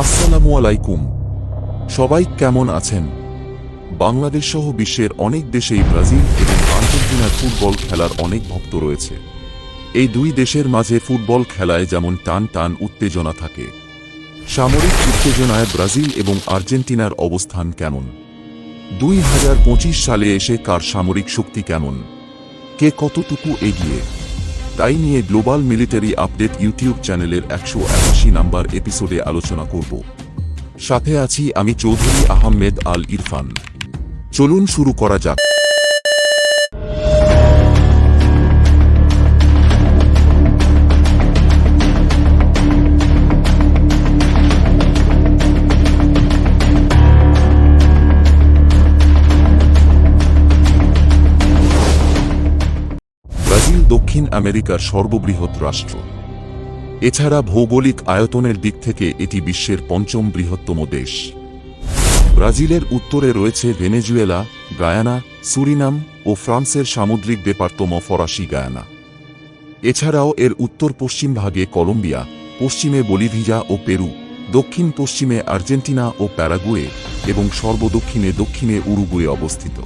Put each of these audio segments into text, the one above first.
আসসালামু আলাইকুম। সবাই কেমন আছেন? বাংলাদেশ সহ বিশ্বের অনেক দেশেই ব্রাজিল এবং আর্জেন্টিনার ফুটবল খেলার অনেক ভক্ত রয়েছে। এই দুই দেশের মাঝে ফুটবল খেলায় যেমন টান টান উত্তেজনা থাকে। সামরিক উত্তেজনায় ব্রাজিল এবং আর্জেন্টিনার অবস্থান কেমন? দুই হাজার পঁচিশ সালে এসে কার সামরিক শক্তি কেমন? কে কতটুকু এগিয়ে? তাই নিয়ে গ্লোবাল মিলিটারি আপডেট ইউটিউব চ্যানেলের একশো একাশি নাম্বার এপিসোডে আলোচনা করব। সাথে আছি আমি চৌধুরী আহমেদ আল ইরফান চলুন শুরু করা যাক। দক্ষিণ আমেরিকার সর্ববৃহৎ রাষ্ট্র। এছাড়া ভৌগোলিক আয়তনের দিক থেকে এটি বিশ্বের পঞ্চম বৃহত্তম দেশ। ব্রাজিলের উত্তরে রয়েছে ভেনেজুয়েলা, গায়ানা, সুরিনাম ও ফ্রান্সের সামুদ্রিক দেপার্তম ফরাসি গায়ানা। এছাড়াও এর উত্তর পশ্চিম ভাগে কলম্বিয়া, পশ্চিমে বলিভিয়া ও পেরু, দক্ষিণ পশ্চিমে আর্জেন্টিনা ও প্যারাগুয়ে এবং সর্বদক্ষিণে দক্ষিণে উরুগুয়ে অবস্থিত।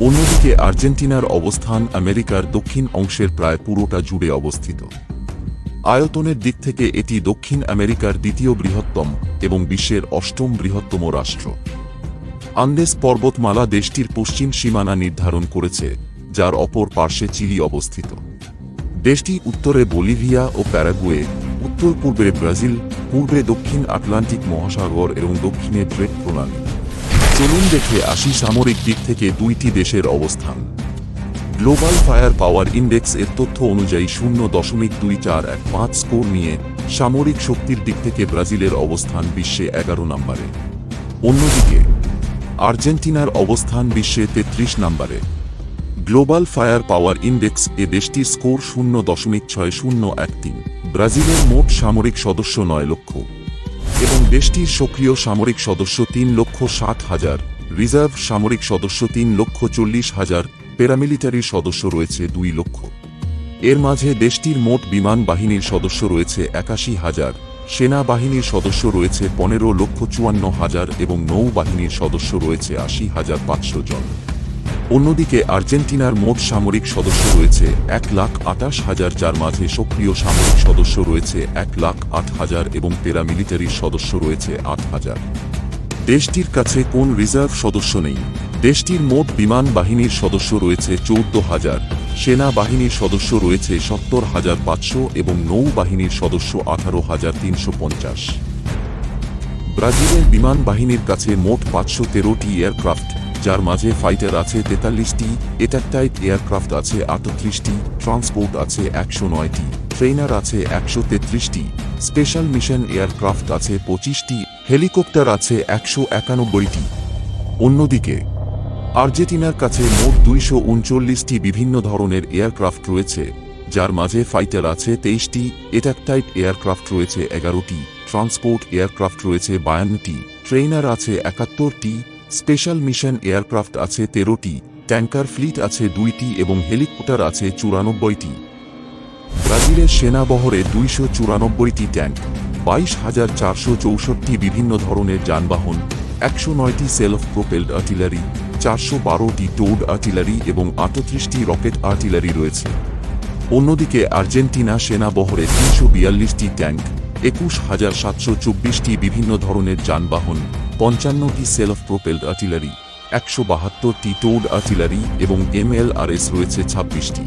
অন্যদিকে আর্জেন্টিনার অবস্থান আমেরিকার দক্ষিণ অংশের প্রায় পুরোটা জুড়ে অবস্থিত। আয়তনের দিক থেকে এটি দক্ষিণ আমেরিকার দ্বিতীয় বৃহত্তম এবং বিশ্বের অষ্টম বৃহত্তম রাষ্ট্র। আন্দেস পর্বতমালা দেশটির পশ্চিম সীমানা নির্ধারণ করেছে, যার অপর পার্শ্বে চিলি অবস্থিত। দেশটি উত্তরে বলিভিয়া ও প্যারাগুয়ে উত্তর পূর্বে ব্রাজিল, পূর্বে দক্ষিণ আটলান্টিক মহাসাগর এবং দক্ষিণে ট্রেড প্রণালী। চলুন দেখে আসি সামরিক দিক থেকে দুইটি দেশের অবস্থান। গ্লোবাল ফায়ার পাওয়ার ইন্ডেক্স এর তথ্য অনুযায়ী শূন্য দশমিক দুই চার এক পাঁচ স্কোর নিয়ে সামরিক শক্তির দিক থেকে ব্রাজিলের অবস্থান বিশ্বে এগারো নম্বরে। অন্যদিকে, আর্জেন্টিনার অবস্থান বিশ্বে তেত্রিশ নম্বরে। গ্লোবাল ফায়ার পাওয়ার ইন্ডেক্স এ দেশটির স্কোর শূন্য দশমিক ছয় শূন্য এক তিন। ব্রাজিলের মোট সামরিক সদস্য নয় লক্ষ। এবং দেশটির সক্রিয় সামরিক সদস্য তিন লক্ষ ষাট হাজার, রিজার্ভ সামরিক সদস্য তিন লক্ষ চল্লিশ হাজার প্যারামিলিটারির সদস্য রয়েছে দুই লক্ষ। এর মাঝে দেশটির মোট বিমান বাহিনীর সদস্য রয়েছে একাশি হাজার সেনাবাহিনীর সদস্য রয়েছে পনেরো লক্ষ চুয়ান্ন হাজার এবং নৌবাহিনীর সদস্য রয়েছে আশি হাজার পাঁচশো জন। অন্যদিকে আর্জেন্টিনার মোট সামরিক সদস্য রয়েছে এক লাখ আটাশ হাজার, যার মাঝে সক্রিয় সামরিক সদস্য রয়েছে এক লাখ আট হাজার এবং প্যারামিলিটারির সদস্য রয়েছে আট হাজার। দেশটির কাছে কোন রিজার্ভ সদস্য নেই? দেশটির মোট বিমান বাহিনীর সদস্য রয়েছে চৌদ্দ হাজার সেনাবাহিনীর সদস্য রয়েছে সত্তর হাজার পাঁচশো এবং নৌবাহিনীর সদস্য আঠারো হাজার তিনশো পঞ্চাশ। ব্রাজিলের বিমান বাহিনীর কাছে মোট পাঁচশো তেরোটি এয়ারক্রাফট যার মাঝে ফাইটার আছে তেতাল্লিশটি এটারটাইপ এয়ারক্রাফট আছে আটত্রিশটি ট্রান্সপোর্ট আছে একশো নয়টি ট্রেনার আছে একশো তেত্রিশটি স্পেশাল মিশন এয়ারক্রাফট আছে পঁচিশটি হেলিকপ্টার আছে একশো একানব্বইটি। অন্যদিকে, আর্জেন্টিনার কাছে মোট দুইশো উনচল্লিশটি বিভিন্ন ধরনের এয়ারক্রাফট রয়েছে, যার মাঝে ফাইটার আছে তেইশটি এটাকটাইপ এয়ারক্রাফট রয়েছে এগারোটি ট্রান্সপোর্ট এয়ারক্রাফট রয়েছে বায়ান্নটি ট্রেনার আছে একাত্তরটি স্পেশাল মিশন এয়ারক্রাফট আছে তেরোটি, ট্যাঙ্কার ফ্লিট আছে দুইটি এবং হেলিকপ্টার আছে চুরানব্বইটি। ব্রাজিলের সেনাবহরে দুইশো চুরানব্বইটি ট্যাঙ্ক, বাইশ হাজার চারশো চৌষট্টি বিভিন্ন ধরনের যানবাহন, একশো নয়টি সেলফ প্রোপেলড আর্টিলারি, চারশো বারোটি টোড আর্টিলারি এবং আটত্রিশটি রকেট আর্টিলারি রয়েছে। অন্যদিকে আর্জেন্টিনা সেনাবহরে তিনশো বিয়াল্লিশটি ট্যাঙ্ক, একুশ হাজার সাতশো চব্বিশটি বিভিন্ন ধরনের যানবাহন পঞ্চান্নটি সেলফ প্রোপেলড আর্টিলারি, একশো বাহাত্তরটি টোড আর্টিলারি এবং এমএলআরএস রয়েছে ছাব্বিশটি।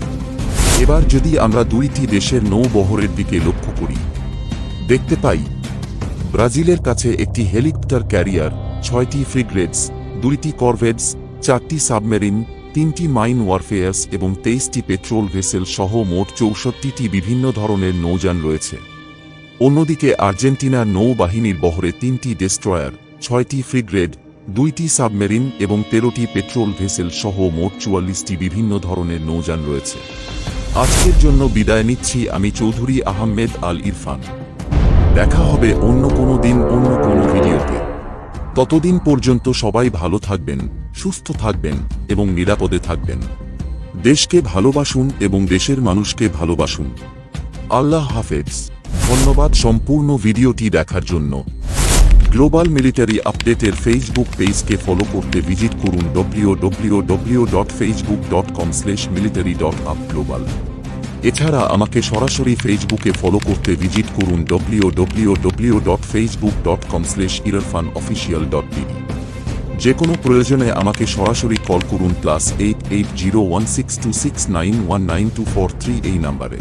এবার যদি আমরা দুইটি দেশের নৌবহরের দিকে লক্ষ্য করি, দেখতে পাই, ব্রাজিলের কাছে একটি হেলিকপ্টার ক্যারিয়ার, ছয়টি ফ্রিগ্রেডস, দুইটি করভেটস চারটি সাবমেরিন, তিনটি মাইন ওয়ারফেয়ার্স এবং তেইশটি পেট্রোল ভেসেল সহ মোট চৌষট্টিটি বিভিন্ন ধরনের নৌযান রয়েছে। অন্যদিকে আর্জেন্টিনার নৌবাহিনীর বহরে তিনটি ডেস্ট্রয়ার ছয়টি ফ্রিগ্রেড দুইটি সাবমেরিন এবং তেরোটি পেট্রোল ভেসেল সহ মোট চুয়াল্লিশটি বিভিন্ন ধরনের নৌযান রয়েছে। আজকের জন্য বিদায় নিচ্ছি আমি চৌধুরী আহমেদ আল ইরফান। দেখা হবে অন্য কোনো দিন অন্য কোনো ভিডিওতে। ততদিন পর্যন্ত সবাই ভালো থাকবেন, সুস্থ থাকবেন এবং নিরাপদে থাকবেন। দেশকে ভালোবাসুন এবং দেশের মানুষকে ভালোবাসুন। আল্লাহ হাফেজ। ধন্যবাদ সম্পূর্ণ ভিডিওটি দেখার জন্য। গ্লোবাল মিলিটারি আপডেটের ফেসবুক পেজকে ফলো করতে ভিজিট করুন W W W dot Facebook dot com military dot up global এছাড়া আমাকে সরাসরি ফেসবুকে ফলো করতে ভিজিট করুন W W W dot Facebook dot com Irfan official dot TV যে কোনো প্রয়োজনে আমাকে সরাসরি কল করুন plus eight eight zero one six two six nine one nine two four three এই নাম্বারে।